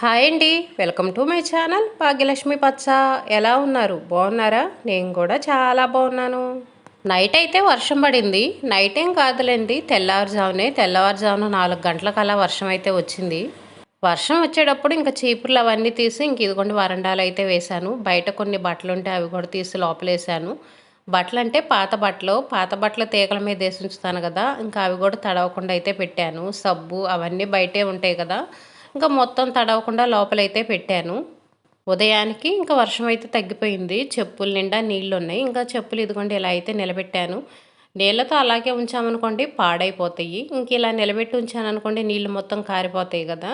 Hi అండి. Welcome to my channel Bhagyalakshmi పచ్చ. ఎలా ఉన్నారు? బాగున్నారా? నేను కూడా చాలా బాగున్నాను. నైట్ అయితే వర్షం పడింది. నైట్ ఏం కాదులేండి. తెల్లవారుజామునే తెల్లవారుజామున నాలుగు గంటలకు అలా వర్షం అయితే వచ్చింది. వర్షం వచ్చేటప్పుడు ఇంకా చీపుర్లు అవన్నీ తీసి ఇంక ఇదిగోండి వరండాలు అయితే వేశాను. బయట కొన్ని బట్టలు ఉంటే అవి కూడా తీసి లోపలేసాను బట్టలు అంటే పాత బట్టలు పాత బట్టలు తీగల మీద వేసి ఉంచుతాను కదా. ఇంకా అవి కూడా తడవకుండా అయితే పెట్టాను. సబ్బు అవన్నీ బయటే ఉంటాయి కదా. ఇంకా మొత్తం తడవకుండా లోపలైతే పెట్టాను. ఉదయానికి ఇంకా వర్షం అయితే తగ్గిపోయింది. చెప్పుల నిండా నీళ్ళు ఉన్నాయి ఇంకా చెప్పులు ఇదిగోండి ఇలా అయితే నిలబెట్టాను. నీళ్ళతో అలాగే ఉంచామనుకోండి పాడైపోతాయి. ఇంక ఇలా నిలబెట్టి ఉంచాను అనుకోండి నీళ్ళు మొత్తం కారిపోతాయి కదా.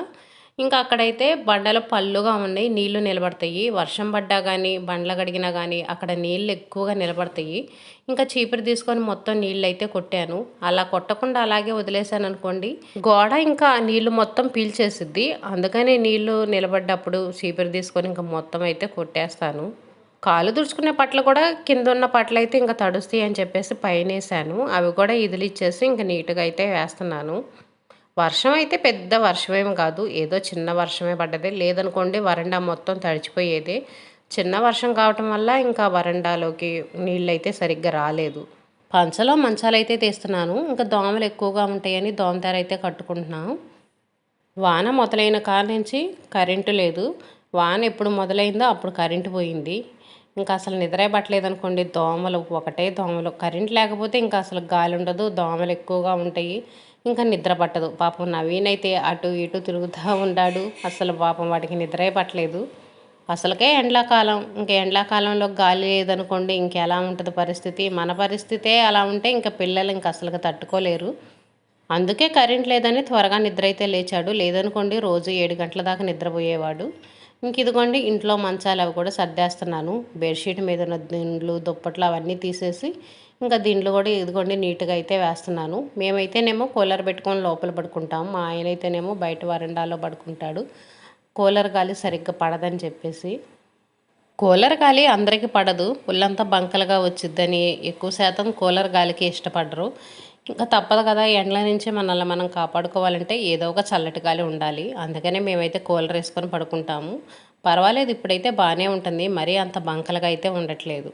ఇంకా అక్కడైతే బండలు పళ్ళుగా ఉన్నాయి నీళ్ళు నిలబడతాయి. వర్షం పడ్డా కానీ బండ్లు కడిగినా కానీ అక్కడ నీళ్ళు ఎక్కువగా నిలబడతాయి. ఇంకా చీపురు తీసుకొని మొత్తం నీళ్ళు అయితే కొట్టాను. అలా కొట్టకుండా అలాగే వదిలేసాను అనుకోండి గోడ ఇంకా నీళ్ళు మొత్తం పీల్చేసిద్ది. అందుకనే నీళ్ళు నిలబడ్డప్పుడు చీపురు తీసుకొని ఇంకా మొత్తం అయితే కొట్టేస్తాను. కాలు దుడుచుకునే పట్లు కూడా కింద ఉన్న పట్లు అయితే ఇంకా తడుస్తాయి అని చెప్పేసి పైన వేసాను అవి కూడా ఇదిలిచ్చేసి ఇంకా నీట్గా అయితే వేస్తున్నాను. వర్షం అయితే పెద్ద వర్షమేం కాదు. ఏదో చిన్న వర్షమే పడ్డది. లేదనుకోండి వరండా మొత్తం తడిచిపోయేది. చిన్న వర్షం కావటం వల్ల ఇంకా వరండాలోకి నీళ్ళు అయితే సరిగ్గా రాలేదు. పంచలో మంచాలు అయితే తీస్తున్నాను. ఇంకా దోమలు ఎక్కువగా ఉంటాయని దోమతెర అయితే కట్టుకుంటున్నాను వాన మొదలైన కాడ నుంచి కరెంటు లేదు. వాన ఎప్పుడు మొదలైందో అప్పుడు కరెంటు పోయింది. ఇంకా అసలు నిద్రే పట్టలేదు అనుకోండి దోమలు ఒకటే దోమలు. కరెంట్ లేకపోతే ఇంకా అసలు గాలి ఉండదు దోమలు ఎక్కువగా ఉంటాయి. ఇంకా నిద్ర పట్టదు. పాపం నవీన్ అయితే అటు ఇటు తిరుగుతూ ఉంటాడు అసలు పాపం వాటికి నిద్రే పట్టలేదు. అసలుకే ఎండాకాలం. ఇంకా ఎండాకాలంలో గాలి లేదనుకోండి ఇంకెలా ఉంటుంది పరిస్థితి? మన పరిస్థితే అలా ఉంటే ఇంకా పిల్లలు ఇంకా అసలుగా తట్టుకోలేరు. అందుకే కరెంట్ లేదని త్వరగా నిద్ర అయితే లేచాడు. లేదనుకోండి రోజు ఏడు గంటల దాకా నిద్రపోయేవాడు. ఇంక ఇదిగోండి ఇంట్లో మంచాలు అవి కూడా సర్దేస్తున్నాను. బెడ్షీట్ మీద ఉన్న దిండ్లు దుప్పట్లు అవన్నీ తీసేసి ఇంకా దీంట్లో కూడా ఇదిగోండి నీట్గా అయితే వేస్తున్నాను. మేమైతేనేమో కూలర్ పెట్టుకొని లోపల పడుకుంటాం. మా ఆయన అయితేనేమో బయట వరండాలో పడుకుంటాడు. కూలర్ గాలి సరిగ్గా పడదని చెప్పేసి. కూలర్ గాలి అందరికీ పడదు. ఒళ్ళంతా బంకలుగా వచ్చిద్దని ఎక్కువ శాతం కూలర్ గాలికి ఇష్టపడరు. ఇంకా తప్పదు కదా ఎండల నుంచి మనల్ని మనం కాపాడుకోవాలంటే ఏదో ఒక చల్లటి గాలి ఉండాలి. అందుకనే మేమైతే కూలర్ వేసుకొని పడుకుంటాము. పర్వాలేదు ఇప్పుడైతే బాగానే ఉంటుంది. మరీ అంత బంకలుగా అయితే ఉండట్లేదు.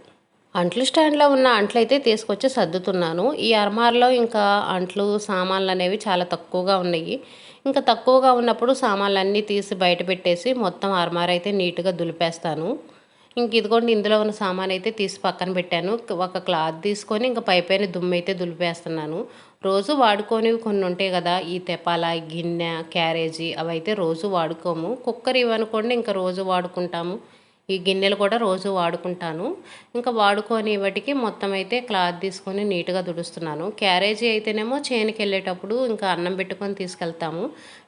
అంట్లు స్టాండ్లో ఉన్న అంట్లు అయితే తీసుకొచ్చి సర్దుతున్నాను. ఈ అర్మార్లో ఇంకా అంట్లు సామాన్లు అనేవి చాలా తక్కువగా ఉన్నాయి. ఇంకా తక్కువగా ఉన్నప్పుడు సామాన్లు అన్నీ తీసి బయట పెట్టేసి మొత్తం అర్మార్ అయితే నీట్గా దులిపేస్తాను. ఇంక ఇదిగోండి ఇందులో ఉన్న సామాన్ అయితే తీసి పక్కన పెట్టాను. ఒక క్లాత్ తీసుకొని ఇంకా పై పైన దుమ్ము అయితే దులిపేస్తున్నాను. రోజు వాడుకోనివి కొన్ని ఉంటాయి కదా ఈ తెపాల గిన్నె క్యారేజీ అవి అయితే రోజు వాడుకోము. కుక్కర్ ఇవనుకోండి ఇంకా రోజు వాడుకుంటాము. ఈ గిన్నెలు కూడా రోజు వాడుకుంటాను. ఇంకా వాడుకొని వాటికి మొత్తం అయితే క్లాత్ తీసుకొని నీట్గా తుడుస్తున్నాను. క్యారేజీ అయితేనేమో చేనుకి వెళ్ళేటప్పుడు ఇంకా అన్నం పెట్టుకొని తీసుకెళ్తాము.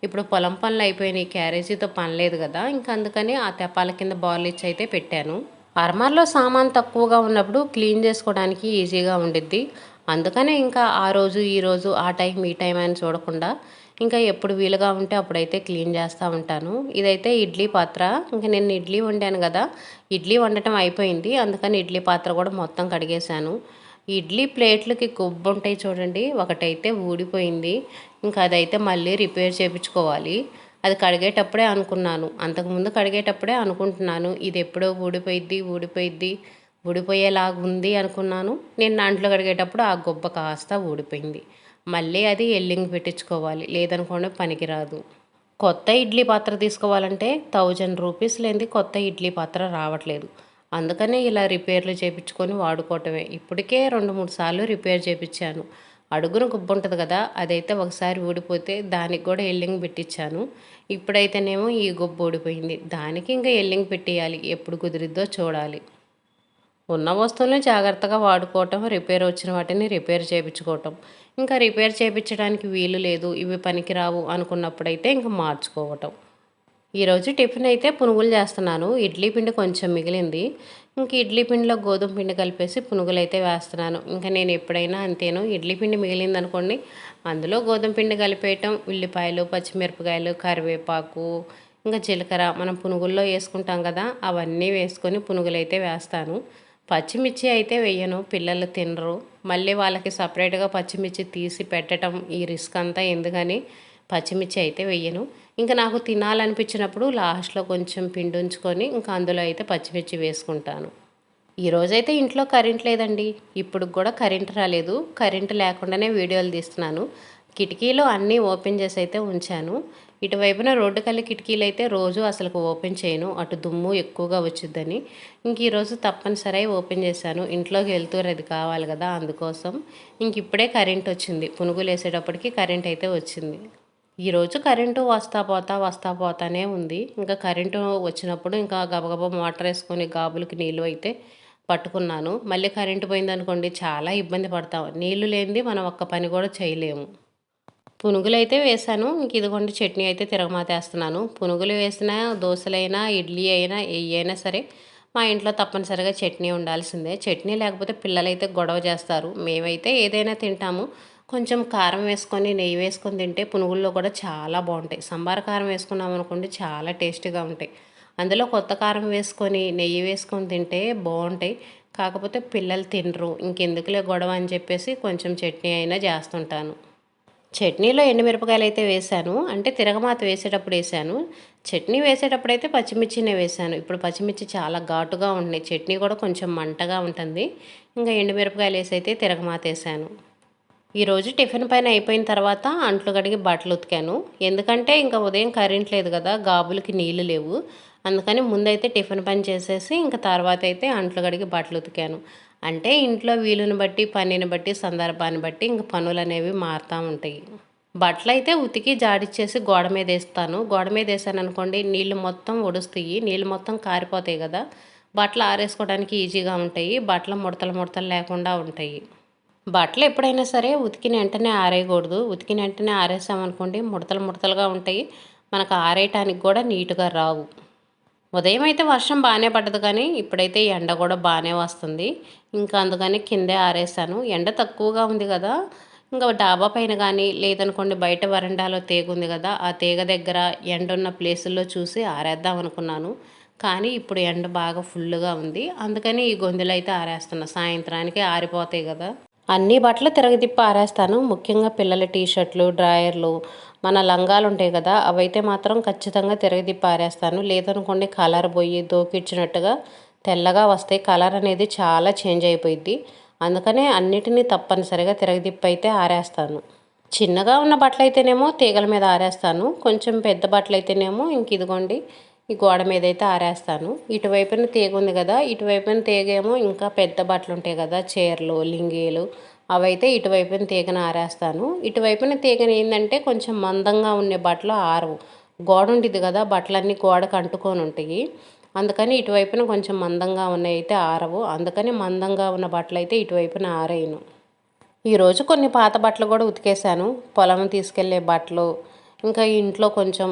ఇప్పుడు పొలం పనులు అయిపోయినాయి క్యారేజీతో పని లేదు కదా. ఇంకా అందుకని ఆ తెప్పాల కింద బాల్ ఇచ్చి అయితే పెట్టాను. అర్మార్లో సామాన్ తక్కువగా ఉన్నప్పుడు క్లీన్ చేసుకోవడానికి ఈజీగా ఉండిద్ది. అందుకనే ఇంకా ఆ రోజు ఈ రోజు ఆ టైం ఈ టైం అని చూడకుండా ఇంకా ఎప్పుడు వీలుగా ఉంటే అప్పుడైతే క్లీన్ చేస్తూ ఉంటాను. ఇదైతే ఇడ్లీ పాత్ర. ఇంకా నేను ఇడ్లీ వండాను కదా. ఇడ్లీ వండటం అయిపోయింది. అందుకని ఇడ్లీ పాత్ర కూడా మొత్తం కడిగేశాను. ఇడ్లీ ప్లేట్లకి కొబ్బు ఉంటాయి చూడండి. ఒకటైతే ఊడిపోయింది. ఇంకా అదైతే మళ్ళీ రిపేర్ చేయించుకోవాలి అది కడిగేటప్పుడే అనుకున్నాను. అంతకుముందు కడిగేటప్పుడే అనుకుంటున్నాను. ఇది ఎప్పుడో ఊడిపోయిద్ది ఊడిపోయిద్ది. ఊడిపోయేలాగా ఉంది అనుకున్నాను. నేను దాంట్లో కడిగేటప్పుడు ఆ గొప్ప కాస్త ఊడిపోయింది. మళ్ళీ అది ఎల్లింగ్ పెట్టించుకోవాలి. లేదనుకోండి పనికిరాదు. కొత్త ఇడ్లీ పాత్ర తీసుకోవాలంటే థౌజండ్ రూపీస్ లేనిది కొత్త ఇడ్లీ పాత్ర రావట్లేదు. అందుకనే ఇలా రిపేర్లు చేయించుకొని వాడుకోవటమే. ఇప్పటికే రెండు మూడు సార్లు రిపేర్ చేయించాను అడుగున గుబ్బ ఉంటుంది కదా అదైతే ఒకసారి ఊడిపోతే దానికి కూడా ఎల్లింగ్ పెట్టించాను. ఇప్పుడైతేనేమో ఈ గుబ్బ ఊడిపోయింది. దానికి ఇంకా ఎల్లింగ్ పెట్టేయాలి. ఎప్పుడు కుదిరిద్దో చూడాలి. ఉన్న వస్తువులను జాగ్రత్తగా వాడుకోవటం రిపేర్ వచ్చిన వాటిని రిపేర్ చేయించుకోవటం. ఇంకా రిపేర్ చేయించడానికి వీలు లేదు ఇవి పనికిరావు అనుకున్నప్పుడైతే ఇంకా మార్చుకోవటం. ఈరోజు టిఫిన్ అయితే పునుగులు చేస్తున్నాను. ఇడ్లీ పిండి కొంచెం మిగిలింది. ఇంక ఇడ్లీ పిండిలో గోధుమ పిండి కలిపేసి పునుగులు అయితే వేస్తున్నాను. ఇంకా నేను ఎప్పుడైనా అంతేను ఇడ్లీ పిండి మిగిలింది అనుకోండి అందులో గోధుమ పిండి కలిపేయటం ఉల్లిపాయలు పచ్చిమిరపకాయలు కరివేపాకు ఇంకా జీలకర్ర మనం పునుగుల్లో వేసుకుంటాం కదా అవన్నీ వేసుకొని పునుగులు అయితే వేస్తాను. పచ్చిమిర్చి అయితే వేయను పిల్లలు తినరు. మళ్ళీ వాళ్ళకి సపరేట్గా పచ్చిమిర్చి తీసి పెట్టడం ఈ రిస్క్ అంతా ఎందుకని పచ్చిమిర్చి అయితే వేయను. ఇంకా నాకు తినాలనిపించినప్పుడు లాస్ట్లో కొంచెం పిండి ఉంచుకొని ఇంకా అందులో అయితే పచ్చిమిర్చి వేసుకుంటాను. ఈరోజైతే ఇంట్లో కరెంట్ లేదండి. ఇప్పుడు కూడా కరెంట్ రాలేదు. కరెంట్ లేకుండానే వీడియోలు తీస్తున్నాను. కిటికీలు అన్నీ ఓపెన్ చేసి అయితే ఉంచాను. ఇటువైపున రోడ్డు కల్లి కిటికీలు అయితే రోజు అసలు ఓపెన్ చేయను. అటు దుమ్ము ఎక్కువగా వచ్చిద్దని. ఇంక ఈరోజు తప్పనిసరి ఓపెన్ చేశాను. ఇంట్లోకి వెళ్తూ అది కావాలి కదా అందుకోసం. ఇంక ఇప్పుడే కరెంట్ వచ్చింది. పునుగులు వేసేటప్పటికి కరెంట్ అయితే వచ్చింది. ఈరోజు కరెంటు వస్తా పోతా వస్తా పోతానే ఉంది. ఇంకా కరెంటు వచ్చినప్పుడు ఇంకా గబగబా మోటార్ వేసుకొని గాబులకి నీళ్ళు అయితే పట్టుకున్నాను. మళ్ళీ కరెంటు పోయిందనుకోండి చాలా ఇబ్బంది పడతాం. నీళ్ళు లేనిది మనం ఒక్క పని కూడా చేయలేము. పునుగులు అయితే వేసాను. ఇంక ఇదిగోండి చట్నీ అయితే తిరగమాతేస్తున్నాను. పునుగులు వేసినా దోశలైనా ఇడ్లీ అయినా ఏ అయినా సరే మా ఇంట్లో తప్పనిసరిగా చట్నీ ఉండాల్సిందే. చట్నీ లేకపోతే పిల్లలైతే గొడవ చేస్తారు. మేమైతే ఏదైనా తింటాము. కొంచెం కారం వేసుకొని నెయ్యి వేసుకొని తింటే పునుగుల్లో కూడా చాలా బాగుంటాయి. సంబార కారం వేసుకున్నాం అనుకోండి చాలా టేస్టీగా ఉంటాయి. అందులో కొత్త కారం వేసుకొని నెయ్యి వేసుకొని తింటే బాగుంటాయి. కాకపోతే పిల్లలు తినరు. ఇంకెందుకులే గొడవ అని చెప్పేసి కొంచెం చట్నీ అయినా చేస్తుంటాను. చట్నీలో ఎండుమిరపకాయలు అయితే వేశాను. అంటే తిరగమాత వేసేటప్పుడు వేసాను చట్నీ వేసేటప్పుడు అయితే పచ్చిమిర్చినే వేశాను. ఇప్పుడు పచ్చిమిర్చి చాలా ఘాటుగా ఉన్నాయి చట్నీ కూడా కొంచెం మంటగా ఉంటుంది. ఇంకా ఎండుమిరపకాయలు వేసి అయితే తిరగమాత వేసాను ఈరోజు టిఫిన్ పైన అయిపోయిన తర్వాత అంట్లు కడిగి బట్టలు ఉతికాను. ఎందుకంటే ఇంకా ఉదయం కరెంట్ లేదు కదా గాబులకి నీళ్ళు లేవు. అందుకని ముందైతే టిఫిన్ పని చేసేసి ఇంకా తర్వాత అయితే అంట్లు కడిగి బట్టలు ఉతికాను. అంటే ఇంట్లో వీలుని బట్టి పనిని బట్టి సందర్భాన్ని బట్టి ఇంక పనులు అనేవి మారుతూ ఉంటాయి. బట్టలు అయితే ఉతికి జాడిచ్చేసి గోడ మీద వేస్తాను. గోడ మీద వేసాను అనుకోండి నీళ్ళు మొత్తం ఒడుస్తాయి. నీళ్ళు మొత్తం కారిపోతాయి కదా. బట్టలు ఆరేసుకోవడానికి ఈజీగా ఉంటాయి. బట్టలు ముడతలు ముడతలు లేకుండా ఉంటాయి. బట్టలు ఎప్పుడైనా సరే ఉతికిన వెంటనే ఆరేయకూడదు. ఉతికిన వెంటనే ఆరేసామనుకోండి ముడతలు ముడతలుగా ఉంటాయి. మనకు ఆరేయటానికి కూడా నీట్గా రావు. ఉదయం అయితే వర్షం బాగానే పడ్డది కానీ ఇప్పుడైతే ఎండ కూడా బాగానే వస్తుంది. ఇంకా అందుకని కిందే ఆరేసాను ఎండ తక్కువగా ఉంది కదా. ఇంకా డాబా పైన కానీ లేదనుకోండి బయట వరండాలో తీగ ఉంది కదా. ఆ తీగ దగ్గర ఎండ ఉన్న ప్లేసుల్లో చూసి ఆరేద్దాం అనుకున్నాను. కానీ ఇప్పుడు ఎండ బాగా ఫుల్గా ఉంది. అందుకని ఈ గొంతులు అయితే ఆరేస్తున్నా. సాయంత్రానికి ఆరిపోతాయి కదా. అన్ని బట్టలు తిరగదిప్పి ఆరేస్తాను. ముఖ్యంగా పిల్లల టీషర్ట్లు డ్రాయర్లు మన లంగాలు ఉంటాయి కదా. అవైతే మాత్రం ఖచ్చితంగా తిరగదిప్పి ఆరేస్తాను. లేదనుకోండి కలర్ పోయి దోకిచ్చినట్టుగా తెల్లగా వస్తాయి కలర్ అనేది చాలా చేంజ్ అయిపోయింది అందుకనే అన్నిటినీ తప్పనిసరిగా తిరగదిప్పి అయితే ఆరేస్తాను. చిన్నగా ఉన్న బట్టలు అయితేనేమో తీగల మీద ఆరేస్తాను. కొంచెం పెద్ద బట్టలు అయితేనేమో ఇంక ఇదిగోండి ఈ గోడ మీద అయితే ఆరేస్తాను. ఇటువైపున తీగ ఉంది కదా ఇటువైపున తీగ ఏమో ఇంకా పెద్ద బట్టలు ఉంటాయి కదా చీరలు లింగీలు అవైతే ఇటువైపున తీగను ఆరేస్తాను. ఇటువైపున తీగను ఏంటంటే కొంచెం మందంగా ఉండే బట్టలు ఆరవు. గోడ ఉంటుంది కదా బట్టలన్నీ గోడకు అంటుకొని ఉంటాయి. అందుకని ఇటువైపున కొంచెం మందంగా ఉన్నాయి అయితే ఆరవు అందుకని మందంగా ఉన్న బట్టలు అయితే ఇటువైపున ఆరేయను. ఈరోజు కొన్ని పాత బట్టలు కూడా ఉతికేసాను పొలం తీసుకెళ్ళే బట్టలు ఇంకా ఇంట్లో కొంచెం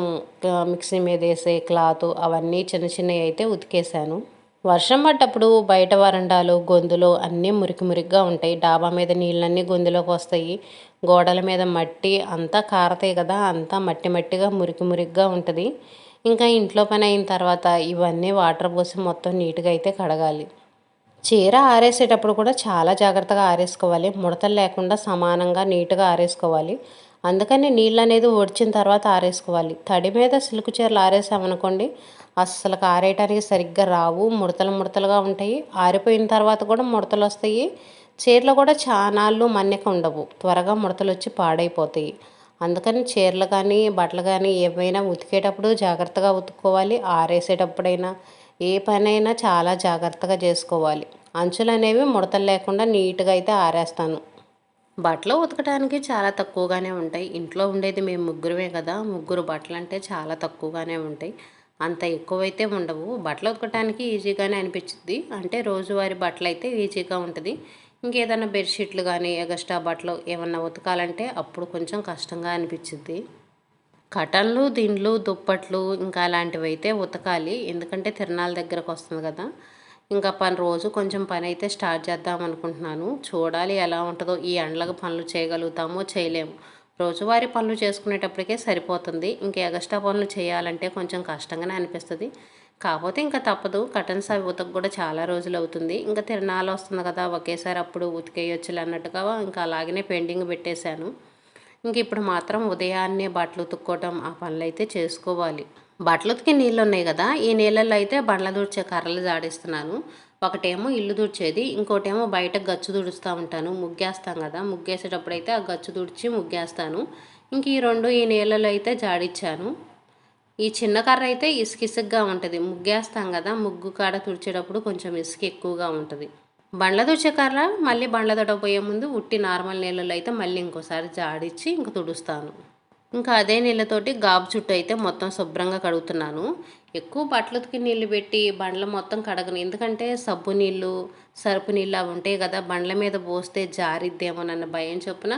మిక్సీ మీద వేసే క్లాత్ అవన్నీ చిన్న చిన్నవి అయితే ఉతికేసాను వర్షం పడ్డప్పుడు బయట వరండాలు గొంతులు అన్నీ మురికి మురికిగా ఉంటాయి. డాబా మీద నీళ్ళన్నీ గొంతులోకి వస్తాయి. గోడల మీద మట్టి అంతా కారతాయి కదా అంతా మట్టి మట్టిగా మురికి మురికిగా ఉంటుంది. ఇంకా ఇంట్లో పని అయిన తర్వాత ఇవన్నీ వాటర్ పోసి మొత్తం నీట్గా అయితే కడగాలి. చీర ఆరేసేటప్పుడు కూడా చాలా జాగ్రత్తగా ఆరేసుకోవాలి. ముడతలు లేకుండా సమానంగా నీట్గా ఆరేసుకోవాలి. అందుకని నీళ్ళు అనేది ఒడిచిన తర్వాత ఆరేసుకోవాలి. తడి మీద సిల్క్ చీరలు ఆరేసామనుకోండి అస్సలు ఆరేయటానికి సరిగ్గా రావు. ముడతలు ముడతలుగా ఉంటాయి. ఆరిపోయిన తర్వాత కూడా ముడతలు వస్తాయి. చీరలు కూడా చానాళ్ళు మన్నిక ఉండవు. త్వరగా ముడతలు వచ్చి పాడైపోతాయి. అందుకని చీరలు కానీ బట్టలు కానీ ఏవైనా ఉతికేటప్పుడు జాగ్రత్తగా ఉతుక్కోవాలి. ఆరేసేటప్పుడైనా ఏ పనైనా చాలా జాగ్రత్తగా చేసుకోవాలి. అంచులు అనేవి ముడతలు లేకుండా నీట్గా అయితే ఆరేస్తాను. బట్టలు ఉతకడానికి చాలా తక్కువగానే ఉంటాయి. ఇంట్లో ఉండేది మేము ముగ్గురమే కదా. ముగ్గురు బట్టలు అంటే చాలా తక్కువగానే ఉంటాయి. అంత ఎక్కువైతే ఉండవు. బట్టలు ఉతకడానికి ఈజీగానే అనిపించింది అంటే రోజువారి బట్టలు అయితే ఈజీగా ఉంటుంది. ఇంకేదైనా బెడ్షీట్లు కానీ ఎగస్ట్రా బట్టలు ఏమన్నా ఉతకాలంటే అప్పుడు కొంచెం కష్టంగా అనిపించింది కటన్లు దిండ్లు దుప్పట్లు ఇంకా అలాంటివి అయితే ఉతకాలి. ఎందుకంటే తిరణాల దగ్గరకు వస్తుంది కదా. ఇంకా పని రోజు కొంచెం పని అయితే స్టార్ట్ చేద్దాం అనుకుంటున్నాను. చూడాలి ఎలా ఉంటుందో ఈ ఎండలకు పనులు చేయగలుగుతామో చేయలేము. రోజువారీ పనులు చేసుకునేటప్పటికే సరిపోతుంది. ఇంకా ఎగస్ట్రా పనులు చేయాలంటే కొంచెం కష్టంగానే అనిపిస్తుంది. కాకపోతే ఇంకా తప్పదు. కటన్స్ అవి ఉతకు కూడా చాలా రోజులు అవుతుంది. ఇంకా తిరణాలు వస్తుంది కదా ఒకేసారి అప్పుడు ఉతికేయొచ్చులు అన్నట్టుగా ఇంకా అలాగనే పెండింగ్ పెట్టేశాను. ఇంక ఇప్పుడు మాత్రం ఉదయాన్నే బట్టలు ఉతుక్కోవటం ఆ పనులు అయితే చేసుకోవాలి. బట్టలు ఉతికి నీళ్ళు ఉన్నాయి కదా ఈ నీళ్ళల్లో అయితే బండ్ల దూడ్చే కర్రలు జాడిస్తున్నాను. ఒకటేమో ఇల్లు దుడిచేది ఇంకోటేమో బయట గచ్చు దుడుస్తూ ఉంటాను. ముగ్గేస్తాం కదా ముగ్గేసేటప్పుడు అయితే ఆ గచ్చు దుడిచి ముగ్గేస్తాను. ఇంక ఈ రెండు ఈ నీళ్ళలో అయితే జాడిచ్చాను. ఈ చిన్న కర్ర అయితే ఇసుకిసుగ్గా ఉంటుంది. ముగ్గేస్తాం కదా ముగ్గు కాడ తుడిచేటప్పుడు కొంచెం ఇసుక ఎక్కువగా ఉంటుంది. బండ్ల తుడిచే కర్ర మళ్ళీ బండ్ల తొడపోయే ముందు ఉట్టి నార్మల్ నీళ్ళలో అయితే మళ్ళీ ఇంకోసారి జాడిచ్చి ఇంక తుడుస్తాను. ఇంకా అదే నీళ్ళతోటి గాబు చుట్టూ అయితే మొత్తం శుభ్రంగా కడుగుతున్నాను. ఎక్కువ బట్టలకి నీళ్ళు పెట్టి బండ్ల మొత్తం కడగను. ఎందుకంటే సబ్బు నీళ్ళు సరుపు నీళ్ళు అవి ఉంటాయి కదా బండ్ల మీద పోస్తే జారిద్దేమోనన్న భయం చొప్పున.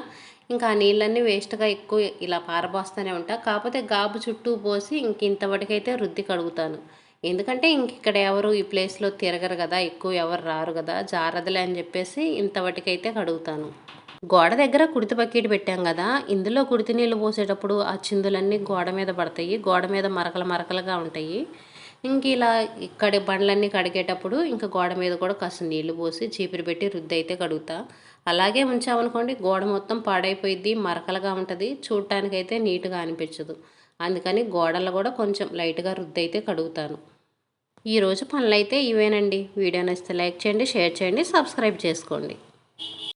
ఇంకా ఆ నీళ్ళన్నీ వేస్ట్గా ఎక్కువ ఇలా పారబోస్తూనే ఉంటా. కాకపోతే గాబు చుట్టూ పోసి ఇంక ఇంతవరకైతే రుద్ది కడుగుతాను. ఎందుకంటే ఇంక ఇక్కడ ఎవరు ఈ ప్లేస్లో తిరగరు కదా ఎక్కువ ఎవరు రారు కదా జారదలే అని చెప్పేసి ఇంతవరకైతే కడుగుతాను. గోడ దగ్గర కుడితి బకెట్ పెట్టాం కదా ఇందులో కుడితి నీళ్ళు పోసేటప్పుడు ఆ చిందులన్నీ గోడ మీద పడతాయి. గోడ మీద మరకలు మరకలుగా ఉంటాయి. ఇంక ఇలా ఇక్కడ బండ్లన్నీ కడిగేటప్పుడు ఇంకా గోడ మీద కూడా కాస్త నీళ్ళు పోసి చీపిరి పెట్టి రుద్ది అయితే కడుగుతా. అలాగే ఉంచామనుకోండి గోడ మొత్తం పాడైపోయిద్ది మరకలుగా ఉంటుంది చూడటానికైతే నీట్గా అనిపించదు. అందుకని గోడలు కూడా కొంచెం లైట్గా రుద్ది అయితే కడుగుతాను. ఈరోజు పనులు అయితే ఇవేనండి. వీడియో నచ్చితే లైక్ చేయండి షేర్ చేయండి సబ్స్క్రైబ్ చేసుకోండి.